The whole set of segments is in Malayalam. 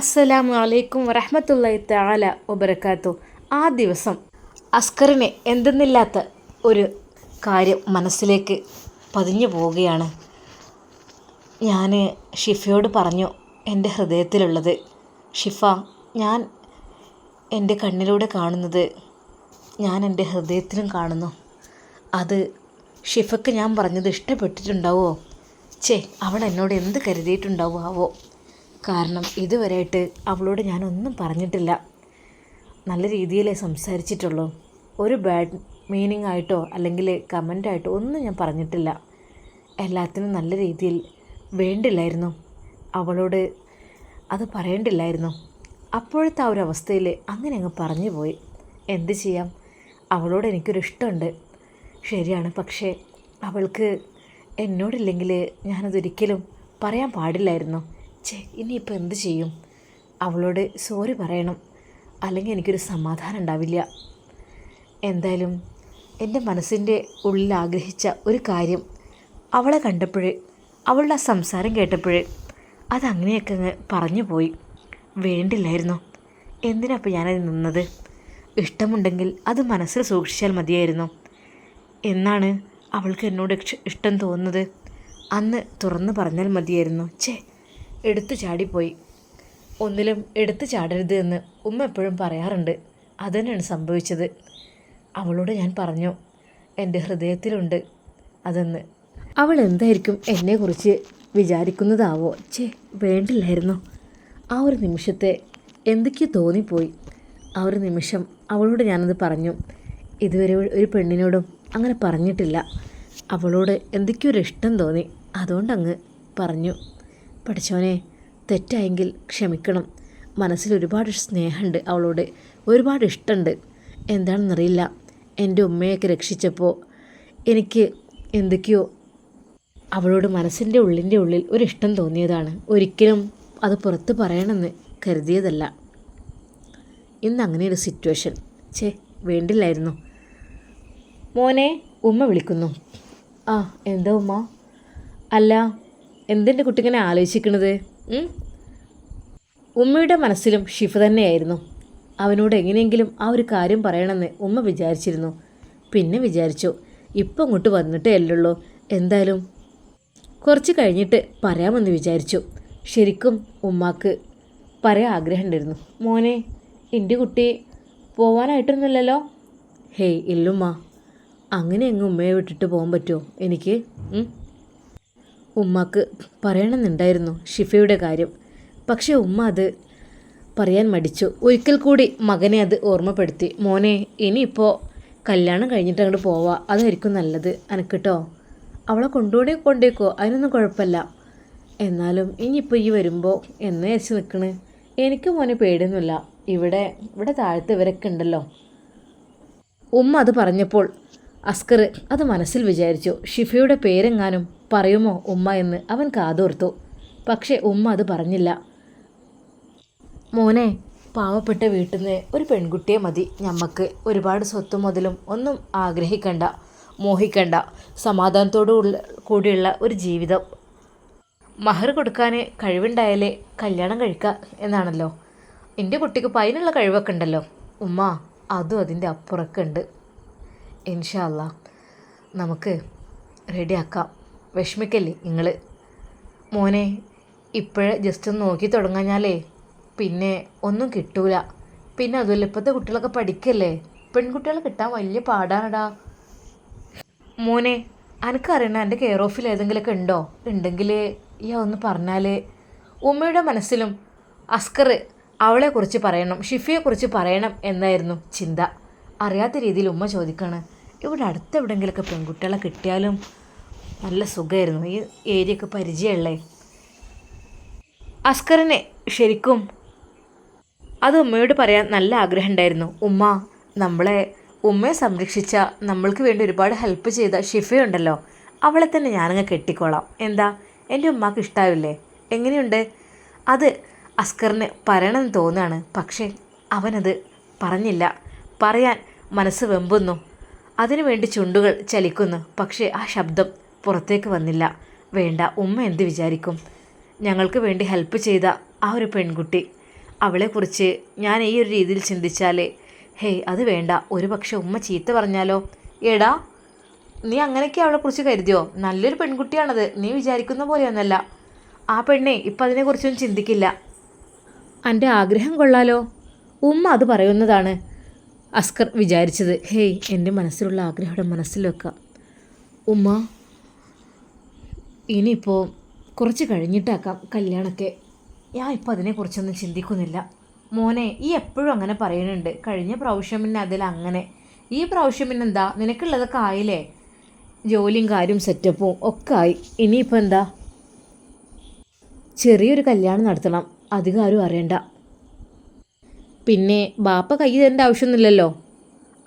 അസ്സലാമു അലൈക്കും വറഹമത്തല്ലായി തആല വബറകാതു ആ ദിവസം അസ്കറിനെ എന്തെന്നില്ലാത്ത ഒരു കാര്യം മനസ്സിലേക്ക് പതിഞ്ഞു പോവുകയാണ്. ഞാൻ ഷിഫയോട് പറഞ്ഞു എന്റെ ഹൃദയത്തിലുള്ളത് ഷിഫ ഞാൻ എന്റെ കണ്ണിലൂടെ കാണുന്നത് ഞാൻ എന്റെ ഹൃദയത്തിലും കാണുന്നു. അത് ഷിഫക്ക് ഞാൻ പറഞ്ഞത് ഇഷ്ടപ്പെട്ടിട്ടുണ്ടാവോ ചേ അവൾ എന്നോട് എന്ത് കരുതിയിട്ടുണ്ടാവോ ആവോ കാരണം ഇതുവരെയായിട്ട് അവളോട് ഞാനൊന്നും പറഞ്ഞിട്ടില്ല. നല്ല രീതിയിലേ സംസാരിച്ചിട്ടുള്ളൂ. ഒരു ബാഡ് മീനിങ് ആയിട്ടോ അല്ലെങ്കിൽ കമന്റായിട്ടോ ഒന്നും ഞാൻ പറഞ്ഞിട്ടില്ല. എല്ലാത്തിനും നല്ല രീതിയിൽ വേണ്ടില്ലായിരുന്നു. അവളോട് അത് പറയേണ്ടില്ലായിരുന്നു. അപ്പോഴത്തെ ആ ഒരു അവസ്ഥയിൽ അങ്ങനെ അങ്ങ് പറഞ്ഞു പോയി. എന്ത് ചെയ്യാം? അവളോട് എനിക്കൊരു ഇഷ്ടമുണ്ട്. ശരിയാണ്. പക്ഷേ അവൾക്ക് എന്നോടില്ലെങ്കിൽ ഞാനതൊരിക്കലും പറയാൻ പാടില്ലായിരുന്നു. ഛേ ഇനിയിപ്പോൾ എന്ത് ചെയ്യും? അവളോട് സോറി പറയണം. അല്ലെങ്കിൽ എനിക്കൊരു സമാധാനം ഉണ്ടാവില്ല. എന്തായാലും എന്റെ മനസ്സിന്റെ ഉള്ളിൽ ആഗ്രഹിച്ച ഒരു കാര്യം അവളെ കണ്ടപ്പോഴേ അവളുടെ ആ സംസാരം കേട്ടപ്പോഴേ അതങ്ങനെയൊക്കെ അങ്ങ് പറഞ്ഞു പോയി. വേണ്ടില്ലായിരുന്നു. എന്തിനാപ്പോൾ ഞാനത് നിന്നത്? ഇഷ്ടമുണ്ടെങ്കിൽ അത് മനസ്സിൽ സൂക്ഷിച്ചാൽ മതിയായിരുന്നു. എന്നാണ് അവൾക്ക് എന്നോട് ഇഷ്ടം തോന്നുന്നത്? അന്ന് തുറന്നു പറഞ്ഞാൽ മതിയായിരുന്നു. ഛേ എടുത്തു ചാടിപ്പോയി. ഒന്നിലും എടുത്തു ചാടരുത് എന്ന് ഉമ്മ എപ്പോഴും പറയാറുണ്ട്. അതുതന്നെയാണ് സംഭവിച്ചത്. അവളോട് ഞാൻ പറഞ്ഞു എന്റെ ഹൃദയത്തിലുണ്ട് അതെന്ന്. അവൾ എന്തായിരിക്കും എന്നെക്കുറിച്ച് വിചാരിക്കുന്നതാവോ? ചേ വേണ്ടില്ലായിരുന്നു. ആ ഒരു നിമിഷത്തെ എന്തൊക്കെയോ തോന്നിപ്പോയി. ആ ഒരു നിമിഷം അവളോട് ഞാനത് പറഞ്ഞു. ഇതുവരെ ഒരു പെണ്ണിനോടും അങ്ങനെ പറഞ്ഞിട്ടില്ല. അവളോട് എന്തൊക്കെയോ ഒരു ഇഷ്ടം തോന്നി. അതുകൊണ്ടങ്ങ് പറഞ്ഞു. പഠിച്ചവനെ തെറ്റായെങ്കിൽ ക്ഷമിക്കണം. മനസ്സിൽ ഒരുപാട് സ്നേഹമുണ്ട് അവളോട്. ഒരുപാട് ഇഷ്ടമുണ്ട്. എന്താണെന്നറിയില്ല. എന്റെ ഉമ്മയൊക്കെ രക്ഷിച്ചപ്പോൾ എനിക്ക് എന്തൊക്കെയോ അവളോട് മനസ്സിന്റെ ഉള്ളിന്റെ ഉള്ളിൽ ഒരു ഇഷ്ടം തോന്നിയതാണ്. ഒരിക്കലും അത് പുറത്ത് പറയണമെന്ന് കരുതിയതല്ല. ഇന്ന് അങ്ങനെ ഒരു സിറ്റുവേഷൻ. ചേ വേണ്ടില്ലായിരുന്നു. മോനെ ഉമ്മ വിളിക്കുന്നു. ആ എന്താ ഉമ്മ? അല്ല എന്തിന്റെ കുട്ടിങ്ങനെ ആലോചിക്കണത് ഉമ്മയുടെ മനസ്സിലും ഷിഫ തന്നെയായിരുന്നു. അവനോട് എങ്ങനെയെങ്കിലും ആ ഒരു കാര്യം പറയണമെന്ന് ഉമ്മ വിചാരിച്ചിരുന്നു. പിന്നെ വിചാരിച്ചു ഇപ്പം ഇങ്ങോട്ട് വന്നിട്ടേ അല്ലുള്ളൂ. എന്തായാലും? കുറച്ച് കഴിഞ്ഞിട്ട് പറയാമെന്ന് വിചാരിച്ചു. ശരിക്കും ഉമ്മാക്ക് പറയാൻ ആഗ്രഹമുണ്ടായിരുന്നു. മോനെ എന്റെ കുട്ടി പോവാനായിട്ടൊന്നുമില്ലല്ലോ? ഹേയ് ഇല്ലുമ്മ. അങ്ങനെ അങ്ങ് ഉമ്മയെ വിട്ടിട്ട് പോകാൻ പറ്റുമോ എനിക്ക്? ഉമ്മാക്ക് പറയണമെന്നുണ്ടായിരുന്നു ഷിഫയുടെ കാര്യം. പക്ഷേ ഉമ്മ അത് പറയാൻ മടിച്ചു. ഒരിക്കൽ കൂടി മകനെ അത് ഓർമ്മപ്പെടുത്തി. മോനെ ഇനിയിപ്പോൾ കല്യാണം കഴിഞ്ഞിട്ട് അങ്ങോട്ട് പോവാ. അതായിരിക്കും നല്ലത്. അനക്കിട്ടോ? അവളെ കൊണ്ടുപോയി കൊണ്ടേക്കോ. അതിനൊന്നും കുഴപ്പമില്ല. എന്നാലും ഇനിയിപ്പോൾ ഈ വരുമ്പോൾ എന്ന് വെച്ച് നിൽക്കണ് എനിക്ക് മോനെ പേടിയൊന്നുമില്ല. ഇവിടെ ഇവിടെ താഴത്ത് ഇവരൊക്കെ ഉണ്ടല്ലോ. ഉമ്മ അത് പറഞ്ഞപ്പോൾ അസ്കർ അത് മനസ്സിൽ വിചാരിച്ചു. ഷിഫയുടെ പേരെങ്ങാനും പറയുമോ ഉമ്മ എന്ന് അവൻ കാതോർത്തു. പക്ഷേ ഉമ്മ അത് പറഞ്ഞില്ല. മോനെ പാവപ്പെട്ട വീട്ടിൽ നിന്ന് ഒരു പെൺകുട്ടിയെ മതി. ഞമ്മക്ക് ഒരുപാട് സ്വത്ത് മുതലും ഒന്നും ആഗ്രഹിക്കണ്ട മോഹിക്കണ്ട. സമാധാനത്തോടു കൂടിയുള്ള ഒരു ജീവിതം. മഹർ കൊടുക്കാൻ കഴിവുണ്ടായാലേ കല്യാണം കഴിക്കുക എന്നാണല്ലോ. എന്റെ കുട്ടിക്ക് പൈനുള്ള കഴിവൊക്കെ ഉണ്ടല്ലോ. ഉമ്മ അതും അതിന്റെ അപ്പുറമൊക്കെ ഉണ്ട്. ഇൻഷാല്ല നമുക്ക് റെഡിയാക്കാം. വിഷമിക്കല്ലേ നിങ്ങൾ മോനെ ഇപ്പോഴേ ജസ്റ്റ് ഒന്ന് നോക്കി തുടങ്ങാഞ്ഞാലേ പിന്നെ ഒന്നും കിട്ടൂല. പിന്നെ അതുമല്ല ഇപ്പോഴത്തെ കുട്ടികളൊക്കെ പഠിക്കല്ലേ? പെൺകുട്ടികളെ കിട്ടാൻ വലിയ പാടാണടാ. മോനെ അനക്കറിയണ എന്റെ കെയർ ഓഫിൽ ഏതെങ്കിലുമൊക്കെ ഉണ്ടോ? ഉണ്ടെങ്കിൽ ഈ ഒന്ന് പറഞ്ഞാൽ ഉമ്മയുടെ മനസ്സിലും അസ്കർ അവളെക്കുറിച്ച് പറയണം ഷിഫിയെക്കുറിച്ച് പറയണം എന്നായിരുന്നു ചിന്ത. അറിയാത്ത രീതിയിൽ ഉമ്മ ചോദിക്കാണ് ഇവിടെ അടുത്ത് എവിടെയെങ്കിലുമൊക്കെ പെൺകുട്ടികളെ കിട്ടിയാലും നല്ല സുഖമായിരുന്നു ഈ ഏരിയയൊക്കെ പരിചയമുള്ളേ. അസ്കറിനെ ശരിക്കും അത് ഉമ്മയോട് പറയാൻ നല്ല ആഗ്രഹം ഉണ്ടായിരുന്നു ഉമ്മ നമ്മളെ ഉമ്മയെ സംരക്ഷിച്ച നമ്മൾക്ക് വേണ്ടി ഒരുപാട് ഹെൽപ്പ് ചെയ്ത ഷിഫയുണ്ടല്ലോ. അവളെ തന്നെ ഞാനങ്ങ് കെട്ടിക്കോളാം. എന്താ? എന്റെ ഉമ്മാക്ക് ഇഷ്ടാവില്ലേ? എങ്ങനെയുണ്ട്? അത് അസ്കറിന് പറയണമെന്ന് തോന്നുകയാണ്. പക്ഷേ അവനത് പറഞ്ഞില്ല. പറയാൻ മനസ്സ് വെമ്പുന്നു. അതിനുവേണ്ടി ചുണ്ടുകൾ ചലിക്കുന്നു. പക്ഷേ ആ ശബ്ദം പുറത്തേക്ക് വന്നില്ല. വേണ്ട ഉമ്മ എന്ത് വിചാരിക്കും? ഞങ്ങൾക്ക് വേണ്ടി ഹെൽപ്പ് ചെയ്ത ആ ഒരു പെൺകുട്ടി. അവളെക്കുറിച്ച് ഞാൻ ഈ ഒരു രീതിയിൽ ചിന്തിച്ചാൽ ഹേയ് അത് വേണ്ട. ഒരു പക്ഷെ ഉമ്മ ചീത്ത പറഞ്ഞാലോ? എടാ നീ അങ്ങനെയൊക്കെ അവളെക്കുറിച്ച് കരുതിയോ? നല്ലൊരു പെൺകുട്ടിയാണത്. നീ വിചാരിക്കുന്ന പോലെയൊന്നല്ല. ആ പെണ്ണെ ഇപ്പം അതിനെക്കുറിച്ചൊന്നും ചിന്തിക്കില്ല. എന്റെ ആഗ്രഹം കൊള്ളാലോ? ഉമ്മ അത് പറയുന്നതാണ്. അസ്കർ വിചാരിച്ചത്. ഹേയ് എന്റെ മനസ്സിലുള്ള ആഗ്രഹം മനസ്സിൽ വെക്കാം. ഉമ്മ ഇനിയിപ്പോൾ കുറച്ച് കഴിഞ്ഞിട്ടാക്കാം കല്യാണമൊക്കെ ഞാൻ ഇപ്പോൾ അതിനെക്കുറിച്ചൊന്നും ചിന്തിക്കുന്നില്ല. മോനെ ഈ എപ്പോഴും അങ്ങനെ പറയുന്നുണ്ട്. കഴിഞ്ഞ പ്രാവശ്യം പിന്നെ അതിൽ അങ്ങനെ. ഈ പ്രാവശ്യം പിന്നെ എന്താ? നിനക്കുള്ളതൊക്കെ ആയില്ലേ? ജോലിയും കാര്യം സെറ്റപ്പും ഒക്കെ ആയി. ഇനിയിപ്പോൾ എന്താ? ചെറിയൊരു കല്യാണം നടത്തണം. അധികം ആരും അറിയണ്ട. പിന്നെ ബാപ്പ കൈ തരേണ്ട ആവശ്യമൊന്നുമില്ലല്ലോ.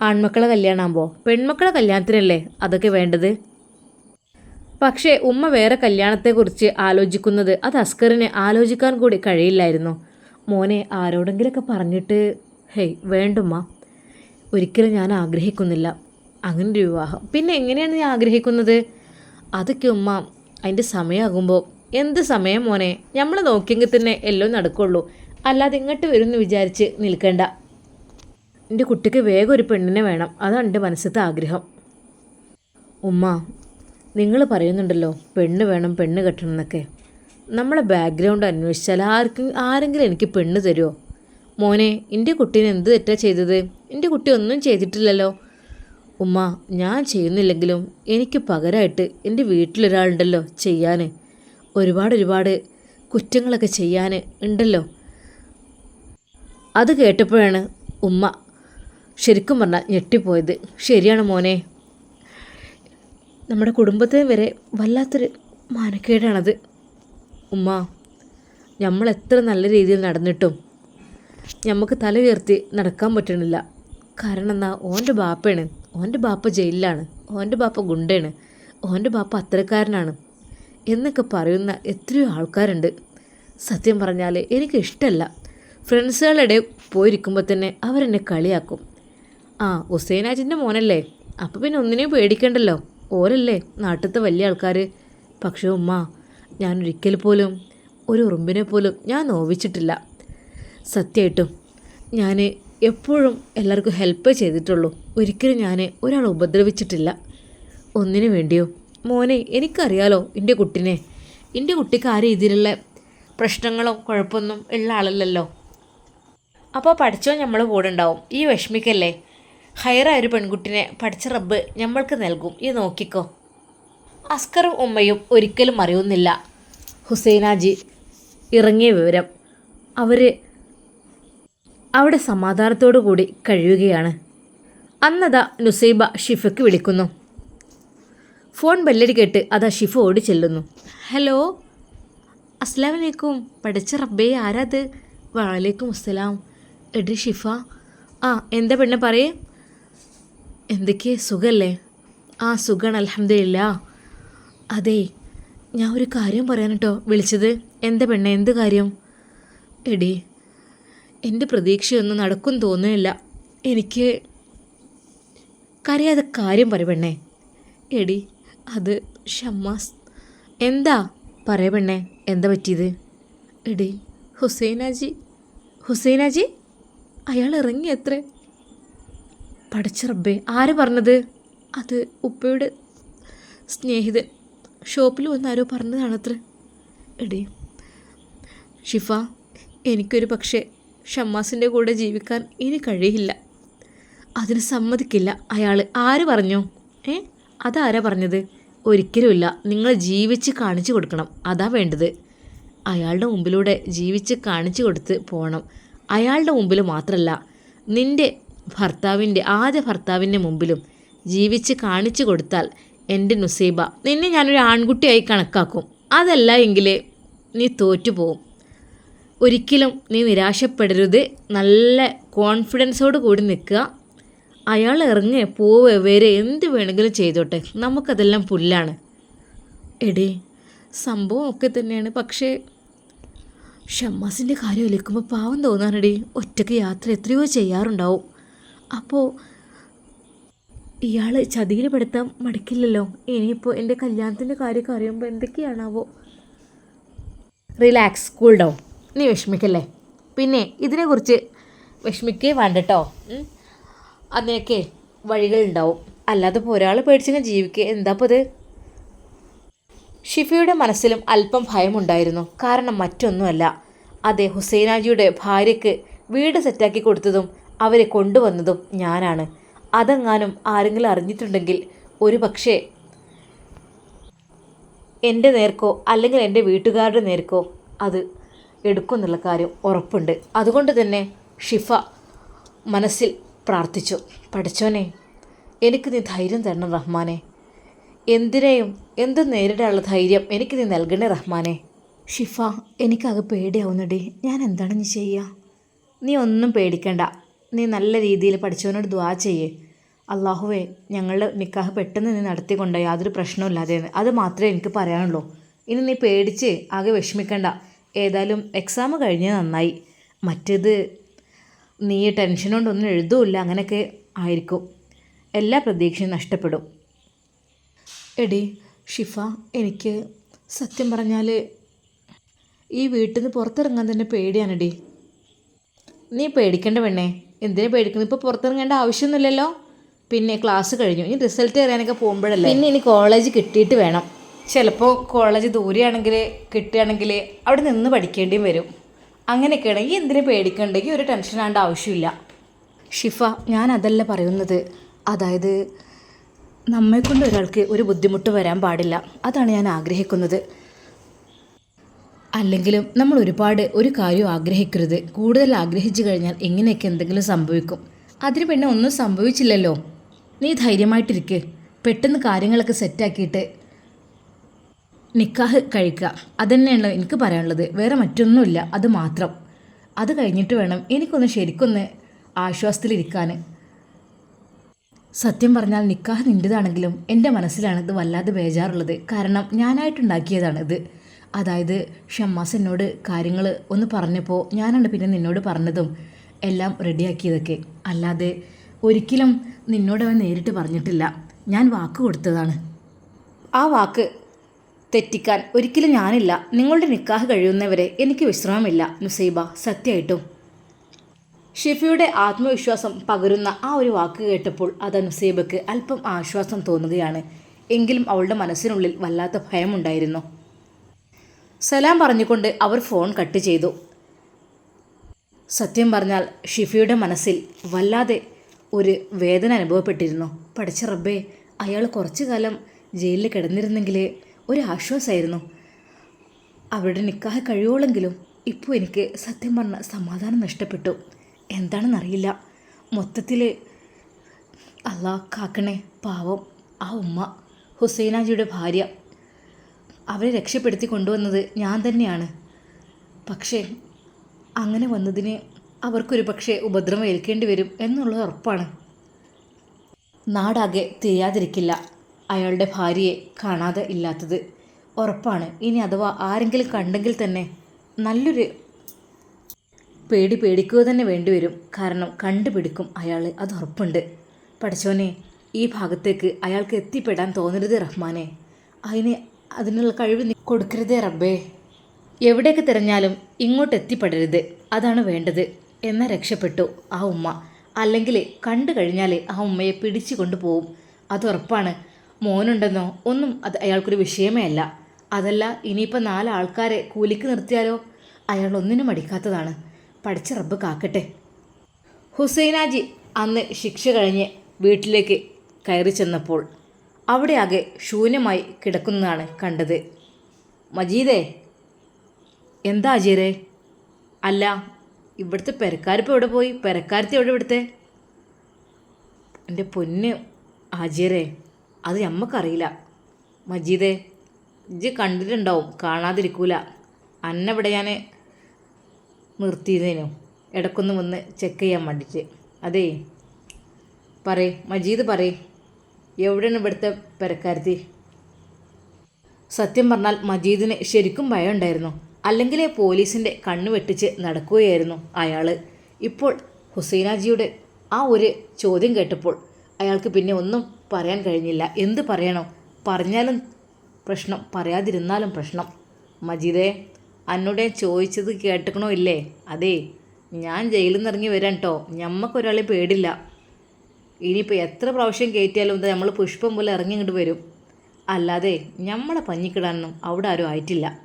ആൺമക്കളെ കല്യാണമാകുമ്പോൾ പെൺമക്കളെ കല്യാണത്തിനല്ലേ അതൊക്കെ വേണ്ടത്? പക്ഷേ ഉമ്മ വേറെ കല്യാണത്തെക്കുറിച്ച് ആലോചിക്കുന്നത് അത് അസ്കറിന് ആലോചിക്കാൻ കൂടി കഴിയില്ലായിരുന്നു. മോനെ ആരോടെങ്കിലൊക്കെ പറഞ്ഞിട്ട് ഹേയ് വേണ്ടുമ്മ. ഒരിക്കലും ഞാൻ ആഗ്രഹിക്കുന്നില്ല. അങ്ങനെ ഒരു വിവാഹം. പിന്നെ എങ്ങനെയാണ് ഞാൻ ആഗ്രഹിക്കുന്നത്? അതൊക്കെ ഉമ്മ അതിന്റെ സമയമാകുമ്പോൾ. എന്ത് സമയം മോനെ? നമ്മൾ നോക്കിയെങ്കിൽ തന്നെ എല്ലാം നടക്കുള്ളൂ. അല്ലാതെ ഇങ്ങോട്ട് വരുമെന്ന് വിചാരിച്ച് നിൽക്കണ്ട. എന്റെ കുട്ടിക്ക് വേഗം ഒരു പെണ്ണിനെ വേണം. അതാണ് എന്റെ മനസ്സിലത്തെ ആഗ്രഹം. ഉമ്മ നിങ്ങൾ പറയുന്നുണ്ടല്ലോ പെണ്ണ് വേണം പെണ്ണ് കെട്ടണം എന്നൊക്കെ. നമ്മളെ ബാക്ക്ഗ്രൗണ്ട് അന്വേഷിച്ചാൽ ആർക്കും ആരെങ്കിലും എനിക്ക് പെണ്ണ് തരുമോ മോനെ എന്റെ കുട്ടീനെ എന്ത് തെറ്റാ ചെയ്തത്? എന്റെ കുട്ടി ഒന്നും ചെയ്തിട്ടില്ലല്ലോ. ഉമ്മ ഞാൻ ചെയ്യുന്നില്ലെങ്കിലും എനിക്ക് പകരമായിട്ട് എന്റെ വീട്ടിലൊരാളുണ്ടല്ലോ ചെയ്യാൻ ഒരുപാട് ഒരുപാട് കുറ്റങ്ങളൊക്കെ ചെയ്യാൻ ഉണ്ടല്ലോ. അത് കേട്ടപ്പോഴാണ് ഉമ്മ ശരിക്കും പറഞ്ഞാൽ ഞെട്ടിപ്പോയത്. ശരിയാണ് മോനെ. നമ്മുടെ കുടുംബത്തെ വരെ വല്ലാത്തൊരു മാനക്കേടാണത്. ഉമ്മ നമ്മൾ എത്ര നല്ല രീതിയിൽ നടന്നിട്ടും നമുക്ക് തല ഉയർത്തി നടക്കാൻ പറ്റണില്ല. കാരണം എന്നാ ഓന്റെ ബാപ്പയാണ് ഓന്റെ ബാപ്പ ജയിലിലാണ്. ഓന്റെ ബാപ്പ ഗുണ്ടയാണ്. ഓന്റെ ബാപ്പ അത്തരക്കാരനാണ്. എന്നൊക്കെ പറയുന്ന എത്രയോ ആൾക്കാരുണ്ട്. സത്യം പറഞ്ഞാൽ എനിക്ക് ഇഷ്ടമല്ല ഫ്രണ്ട്സുകളുടെ പോയിരിക്കുമ്പോൾ തന്നെ അവരെന്നെ കളിയാക്കും. ആ ഹുസൈനാജിന്റെ മോനല്ലേ? അപ്പോൾ പിന്നെ ഒന്നിനെയും പേടിക്കണ്ടല്ലോ? ഓരല്ലേ നാട്ടിലത്തെ വലിയ ആൾക്കാർ പക്ഷേ ഉമ്മ ഞാൻ ഒരിക്കൽ പോലും ഒരു ഉറുമ്പിനെ പോലും ഞാൻ നോവിച്ചിട്ടില്ല. സത്യമായിട്ടും ഞാൻ എപ്പോഴും എല്ലാവർക്കും ഹെൽപ്പ് ചെയ്തിട്ടുള്ളൂ. ഒരിക്കലും ഞാൻ ഒരാളെ ഉപദ്രവിച്ചിട്ടില്ല. ഒന്നിനു വേണ്ടിയോ? മോനെ എനിക്കറിയാലോ എന്റെ കുട്ടിനെ. എന്റെ കുട്ടിക്ക് ആ രീതിയിലുള്ള പ്രശ്നങ്ങളോ കുഴപ്പമൊന്നും ഉള്ള ആളല്ലല്ലോ. അപ്പോൾ പഠിച്ചോ നമ്മൾ കൂടെ ഉണ്ടാവും. ഈ വിഷമിക്കല്ലേ? ഹയറായ ഒരു പെൺകുട്ടിനെ പഠിച്ച റബ്ബ് നമ്മൾക്ക് നൽകും. ഈ നോക്കിക്കോ. അസ്കറും ഉമ്മയും ഒരിക്കലും അറിയുന്നില്ല. ഹുസൈനാജി ഇറങ്ങിയ വിവരം അവർ അവിടെ സമാധാനത്തോടു കൂടി കഴിയുകയാണ്. അന്നതാ നുസൈബ ഷിഫയ്ക്ക് വിളിക്കുന്നു. ഫോൺ ബെല്ലടി കേട്ട് അതാ ഷിഫ ഓടി ചെല്ലുന്നു. ഹലോ അസ്സാം വലൈക്കും പഠിച്ച റബ്ബേ ആരാത്? വലൈക്കും അസ്സലാം. എടി ഷിഫ. ആ എന്താ പെണ്ണെ പറയേ? എന്തൊക്കെ സുഖല്ലേ? ആ സുഖമാണ് അലഹമില്ല അതെ ഞാൻ ഒരു കാര്യം പറയാൻ കേട്ടോ വിളിച്ചത് എന്താ പെണ്ണെ എന്ത് കാര്യം? എടി എന്റെ പ്രതീക്ഷയൊന്നും നടക്കും തോന്നുന്നില്ല. എനിക്ക് കരയാതെ കാര്യം പറ പെണ്ണെ. എടി അത് ഷമ്മാസ്. എന്താ? പറയ പെണ്ണെ എന്താ പറ്റിയത്? എടി ഹുസൈനാജി ഹുസൈനാജി അയാൾ ഇറങ്ങി എത്ര പഠിച്ച റബ്ബേ. ആര് പറഞ്ഞത്? അത് ഉപ്പയുടെ സ്നേഹിതൻ. ഷോപ്പിൽ വന്ന് ആരോ പറഞ്ഞതാണത്ര. എടി. ഷിഫ എനിക്കൊരു പക്ഷേ ഷമ്മാസിന്റെ കൂടെ ജീവിക്കാൻ ഇനി കഴിയില്ല. അതിന് സമ്മതിക്കില്ല അയാൾ ആര് പറഞ്ഞു? ഏ? അതാരാ പറഞ്ഞത്? ഒരിക്കലുമില്ല. നിങ്ങൾ ജീവിച്ച് കാണിച്ചു കൊടുക്കണം. അതാ വേണ്ടത്. അയാളുടെ മുമ്പിലൂടെ ജീവിച്ച് കാണിച്ചു കൊടുത്ത് പോകണം അയാളുടെ മുമ്പിൽ മാത്രമല്ല നിന്റെ ഭർത്താവിന്റെ ആദ്യ ഭർത്താവിന്റെ മുമ്പിലും ജീവിച്ച് കാണിച്ചു കൊടുത്താൽ എന്റെ നുസൈബ നിന്നെ ഞാനൊരു ആൺകുട്ടിയായി കണക്കാക്കും. അതല്ല എങ്കിൽ നീ തോറ്റുപോകും ഒരിക്കലും നീ നിരാശപ്പെടരുത്. നല്ല കോൺഫിഡൻസോട് കൂടി നിൽക്കുക. അയാൾ ഇറങ്ങി പോവേ വരെ എന്ത് വേണമെങ്കിലും ചെയ്തോട്ടെ. നമുക്കതെല്ലാം പുല്ലാണ്. എടി സംഭവം ഒക്കെ തന്നെയാണ്. പക്ഷേ ഷമ്മാസിന്റെ കാര്യം ഒലിക്കുമ്പോൾ പാവം തോന്നാനടി. ഒറ്റയ്ക്ക് യാത്ര എത്രയോ ചെയ്യാറുണ്ടാവും. അപ്പോൾ ഇയാൾ ചതിയിൽ പെടുത്താൻ മടിക്കില്ലല്ലോ. ഇനിയിപ്പോൾ എന്റെ കല്യാണത്തിന്റെ കാര്യമൊക്കെ അറിയുമ്പോൾ എന്തൊക്കെയാണാവോ? റിലാക്സ് കൂൾ ഡൗൺ നീ വിഷമിക്കല്ലേ? പിന്നെ ഇതിനെക്കുറിച്ച് വിഷമിക്കേ വേണ്ട കേട്ടോ അതിനൊക്കെ വഴികളുണ്ടാവും. അല്ലാതെ ഇപ്പോൾ ഒരാൾ പേടിച്ചെങ്കിൽ ജീവിക്കുക. എന്താ ഇപ്പോൾ ഇത്? ഷിഫയുടെ മനസ്സിലും അല്പം ഭയമുണ്ടായിരുന്നു. കാരണം മറ്റൊന്നുമല്ല. അതെ ഹുസൈനാജിയുടെ ഭാര്യയ്ക്ക് വീട് സെറ്റാക്കി കൊടുത്തതും അവരെ കൊണ്ടുവന്നതും ഞാനാണ്. അതെങ്ങാനും ആരെങ്കിലും അറിഞ്ഞിട്ടുണ്ടെങ്കിൽ ഒരു പക്ഷേ എന്റെ നേർക്കോ അല്ലെങ്കിൽ എന്റെ വീട്ടുകാരുടെ നേർക്കോ അത് എടുക്കുമെന്നുള്ള കാര്യം ഉറപ്പുണ്ട്. അതുകൊണ്ട് തന്നെ ഷിഫ മനസ്സിൽ പ്രാർത്ഥിച്ചു. പഠിച്ചോനെ എനിക്ക് നീ ധൈര്യം തരണം റഹ്മാനെ. എന്തിനേയും എന്ത് നേരിടാനുള്ള ധൈര്യം എനിക്ക് നീ നൽകണേ റഹ്മാനെ. ഷിഫ എനിക്കത് പേടിയാവുന്നടി. ഞാൻ എന്താണ് നീ ചെയ്യുക നീ ഒന്നും പേടിക്കണ്ട. നീ നല്ല രീതിയിൽ പഠിച്ചവനോട് ദ്വാ ചെയ്യേ. അള്ളാഹുവേ ഞങ്ങളുടെ നിക്കാഹ് പെട്ടെന്ന് നീ നടത്തിക്കൊണ്ട യാതൊരു പ്രശ്നമില്ലാതെ അത് മാത്രമേ എനിക്ക് പറയാനുള്ളൂ. ഇനി നീ പേടിച്ച് ആകെ വിഷമിക്കണ്ട. ഏതായാലും എക്സാം കഴിഞ്ഞ് നന്നായി. മറ്റേത് നീ ടെൻഷൻ കൊണ്ടൊന്നും എഴുതുമില്ല അങ്ങനെയൊക്കെ ആയിരിക്കും. എല്ലാ പ്രതീക്ഷയും നഷ്ടപ്പെടും. എടി ഷിഫ എനിക്ക് സത്യം പറഞ്ഞാൽ ഈ വീട്ടിൽ നിന്ന് പുറത്തിറങ്ങാൻ തന്നെ പേടിയാണ് പേടിയാണെടി നീ പേടിക്കേണ്ട പെണ്ണേ. എന്തിനാ പേടിക്കുന്നു ഇപ്പോൾ പുറത്തിറങ്ങേണ്ട ആവശ്യമൊന്നുമില്ലല്ലോ. പിന്നെ ക്ലാസ് കഴിഞ്ഞു. ഇനി റിസൾട്ട് അറിയാനൊക്കെ പോകുമ്പോഴല്ലേ? പിന്നെ ഇനി കോളേജ് കിട്ടിയിട്ട് വേണം. ചിലപ്പോൾ കോളേജ് ദൂരെയാണെങ്കിൽ കിട്ടുകയാണെങ്കിൽ അവിടെ നിന്ന് പഠിക്കേണ്ടിയും വരും. അങ്ങനെയൊക്കെ ആണെങ്കിൽ എന്തിനു പേടിക്കണ്ടെങ്കിൽ ഒരു ടെൻഷൻ ആണ്ട് ആവശ്യമില്ല. ഷിഫ ഞാൻ അതല്ല പറയുന്നത്. അതായത് നമ്മെക്കൊണ്ട് ഒരാൾക്ക് ഒരു ബുദ്ധിമുട്ട് വരാൻ പാടില്ല. അതാണ് ഞാൻ ആഗ്രഹിക്കുന്നത്. അല്ലെങ്കിലും നമ്മൾ ഒരുപാട് ഒരു കാര്യം ആഗ്രഹിക്കരുത്. കൂടുതൽ ആഗ്രഹിച്ചു കഴിഞ്ഞാൽ എങ്ങനെയൊക്കെ എന്തെങ്കിലും സംഭവിക്കും. അതിന് പിന്നെ ഒന്നും സംഭവിച്ചില്ലല്ലോ. നീ ധൈര്യമായിട്ടിരിക്കുക പെട്ടെന്ന് കാര്യങ്ങളൊക്കെ സെറ്റാക്കിയിട്ട് നിക്കാഹ് കഴിക്കുക. അതന്നെയാണ് എനിക്ക് പറയാനുള്ളത്. വേറെ മറ്റൊന്നുമില്ല. അത് മാത്രം. അത് കഴിഞ്ഞിട്ട് വേണം എനിക്കൊന്ന് ശരിക്കൊന്ന് ആശ്വാസത്തിലിരിക്കാൻ. സത്യം പറഞ്ഞാൽ നിക്കാഹ് നിന്റെതാണെങ്കിലും എന്റെ മനസ്സിലാണ് ഇത് വല്ലാതെ ബേജാറുള്ളത്. കാരണം ഞാനായിട്ടുണ്ടാക്കിയതാണ് ഇത് അതായത് ഷമ്മാസ് എന്നോട് കാര്യങ്ങൾ ഒന്ന് പറഞ്ഞപ്പോൾ ഞാനാണ് പിന്നെ നിന്നോട് പറഞ്ഞതും എല്ലാം റെഡിയാക്കിയതൊക്കെ. അല്ലാതെ ഒരിക്കലും നിന്നോട് അവൻ നേരിട്ട് പറഞ്ഞിട്ടില്ല. ഞാൻ വാക്ക് കൊടുത്തതാണ്. ആ വാക്ക് തെറ്റിക്കാൻ ഒരിക്കലും ഞാനില്ല. നിങ്ങളുടെ നിക്കാഹ് കഴിയുന്നവരെ എനിക്ക് വിശ്രമമില്ല നുസൈബ. സത്യമായിട്ടും. ഷിഫയുടെ ആത്മവിശ്വാസം പകരുന്ന ആ ഒരു വാക്ക് കേട്ടപ്പോൾ അത് നുസൈബക്ക് അല്പം ആശ്വാസം തോന്നുകയാണ്. എങ്കിലും അവളുടെ മനസ്സിനുള്ളിൽ വല്ലാത്ത ഭയമുണ്ടായിരുന്നു. സലാം പറഞ്ഞുകൊണ്ട് അവർ ഫോൺ കട്ട് ചെയ്തു. സത്യം പറഞ്ഞാൽ ഷിഫിയുടെ മനസ്സിൽ വല്ലാതെ ഒരു വേദന അനുഭവപ്പെട്ടിരുന്നു. പഠിച്ച റബ്ബേ അയാൾ കുറച്ചു കാലം ജയിലിൽ കിടന്നിരുന്നെങ്കിൽ ഒരു ആശ്വാസമായിരുന്നു. അവരുടെ നിക്കാഹ് കഴിയോളെങ്കിലും ഇപ്പോൾ എനിക്ക് സത്യം പറഞ്ഞ സമാധാനം നഷ്ടപ്പെട്ടു. എന്താണെന്നറിയില്ല. മൊത്തത്തിൽ അള്ളാഹ് കാക്കണേ പാവം ആ ഉമ്മ. ഹുസൈനാജിയുടെ ഭാര്യ. അവരെ രക്ഷപ്പെടുത്തി കൊണ്ടുവന്നത് ഞാൻ തന്നെയാണ്. പക്ഷേ അങ്ങനെ വന്നതിന് അവർക്കൊരു പക്ഷേ ഉപദ്രവം ഏൽക്കേണ്ടി വരും എന്നുള്ളത് ഉറപ്പാണ്. നാടാകെ തിരിയാതിരിക്കില്ല അയാളുടെ ഭാര്യയെ കാണാതെ ഇല്ലാത്തത് ഉറപ്പാണ്. ഇനി അഥവാ ആരെങ്കിലും കണ്ടെങ്കിൽ തന്നെ നല്ലൊരു പേടി പേടിക്കുക തന്നെ വേണ്ടിവരും കാരണം കണ്ടുപിടിക്കും അയാൾ അത് ഉറപ്പുണ്ട്. പഠിച്ചോനെ ഈ ഭാഗത്തേക്ക് അയാൾക്ക് എത്തിപ്പെടാൻ തോന്നരുത് റഹ്മാനെ. അതിന് അതിനുള്ള കഴിവ് നീ കൊടുക്കരുതേ റബ്ബേ. എവിടെയൊക്കെ തിരഞ്ഞാലും ഇങ്ങോട്ട് എത്തിപ്പെടരുത്. അതാണ് വേണ്ടത് എന്ന രക്ഷപ്പെട്ടു ആ ഉമ്മ. അല്ലെങ്കിൽ കണ്ടു കഴിഞ്ഞാൽ ആ ഉമ്മയെ പിടിച്ചു കൊണ്ടുപോകും അത് ഉറപ്പാണ്. മോനുണ്ടെന്നോ ഒന്നും അത് അയാൾക്കൊരു വിഷയമേ അല്ല. അതല്ല ഇനിയിപ്പോൾ നാല് ആൾക്കാരെ കൂലിക്ക് നിർത്തിയാലോ? അയാൾ ഒന്നിനും അടിക്കാത്തതാണ് പഠിച്ച റബ്ബ് കാക്കട്ടെ. ഹുസൈനാജി അന്ന് ശിക്ഷ കഴിഞ്ഞ് വീട്ടിലേക്ക് കയറി ചെന്നപ്പോൾ അവിടെ ആകെ ശൂന്യമായി കിടക്കുന്നതാണ് കണ്ടത്. മജീദേ എന്താ അജീരെ അല്ല ഇവിടുത്തെ പെരക്കാരിപ്പോൾ എവിടെ പോയി? പെരക്കാരത്തി എവിടെ ഇവിടുത്തെ? എന്റെ പൊന്ന് ആജിയരെ അത് നമ്മക്കറിയില്ല മജീദേ ഇജ് കണ്ടിട്ടുണ്ടാവും കാണാതിരിക്കൂല. അന്നവിടെ ഞാൻ നിർത്തിയതിനു ഇടക്കൊന്ന് വന്ന് ചെക്ക് ചെയ്യാൻ വേണ്ടിയിട്ട് അതേ പറയേ മജീദ് പറയ്. എവിടെയാണ് ഇവിടുത്തെ പെരക്കാരത്തി സത്യം പറഞ്ഞാൽ മജീദിന് ശരിക്കും ഭയമുണ്ടായിരുന്നു. അല്ലെങ്കിലേ പോലീസിന്റെ കണ്ണ് വെട്ടിച്ച് നടക്കുകയായിരുന്നു അയാൾ ഇപ്പോൾ ഹുസൈനാജിയുടെ ആ ഒരു ചോദ്യം കേട്ടപ്പോൾ അയാൾക്ക് പിന്നെ ഒന്നും പറയാൻ കഴിഞ്ഞില്ല. എന്ത് പറയണോ? പറഞ്ഞാലും പ്രശ്നം പറയാതിരുന്നാലും പ്രശ്നം. മജീദേ അന്നോടെ ചോദിച്ചത് കേട്ടുക്കണോ ഇല്ലേ? അതേ ഞാൻ ജയിലിൽ നിന്ന് ഇറങ്ങി വരാൻ കേട്ടോ ഞമ്മക്കൊരാളെ പേടില്ല. ഇനിയിപ്പോൾ എത്ര പ്രാവശ്യം കയറ്റിയാലും എന്താ നമ്മൾ പുഷ്പം പോലെ ഇറങ്ങി ഇങ്ങോട്ട് വരും. അല്ലാതെ ഞമ്മളെ പഞ്ഞിക്കിടാനൊന്നും അവിടെ ആരും ആയിട്ടില്ല.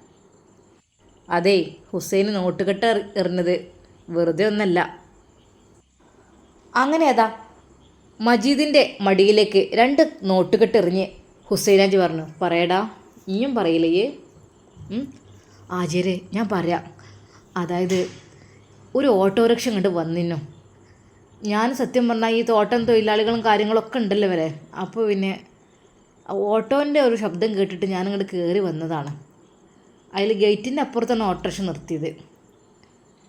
അതെ ഹുസൈന് നോട്ടുകെട്ട് എറി- എറിഞ്ഞത് വെറുതെ ഒന്നല്ല. അങ്ങനെ അതാ മജീദിന്റെ മടിയിലേക്ക് രണ്ട് നോട്ടുകെട്ട് എറിഞ്ഞ് ഹുസൈനാജ് പറഞ്ഞു പറയടാ ഇനിയും പറയില്ലേ? ആചാര്യ ഞാൻ പറയാം. അതായത് ഒരു ഓട്ടോറിക്ഷ ഇങ്ങോട്ട് വന്നിന്നു. ഞാൻ സത്യം പറഞ്ഞാൽ ഈ തോട്ടം തൊഴിലാളികളും കാര്യങ്ങളൊക്കെ ഉണ്ടല്ലോ വരെ അപ്പോൾ പിന്നെ ഓട്ടോന്റെ ഒരു ശബ്ദം കേട്ടിട്ട് ഞാൻ ഇങ്ങോട്ട് കയറി വന്നതാണ്. അതിൽ ഗേറ്റിന്റെ അപ്പുറത്താണ് ഓട്ടോറിക്ഷ നിർത്തിയത്.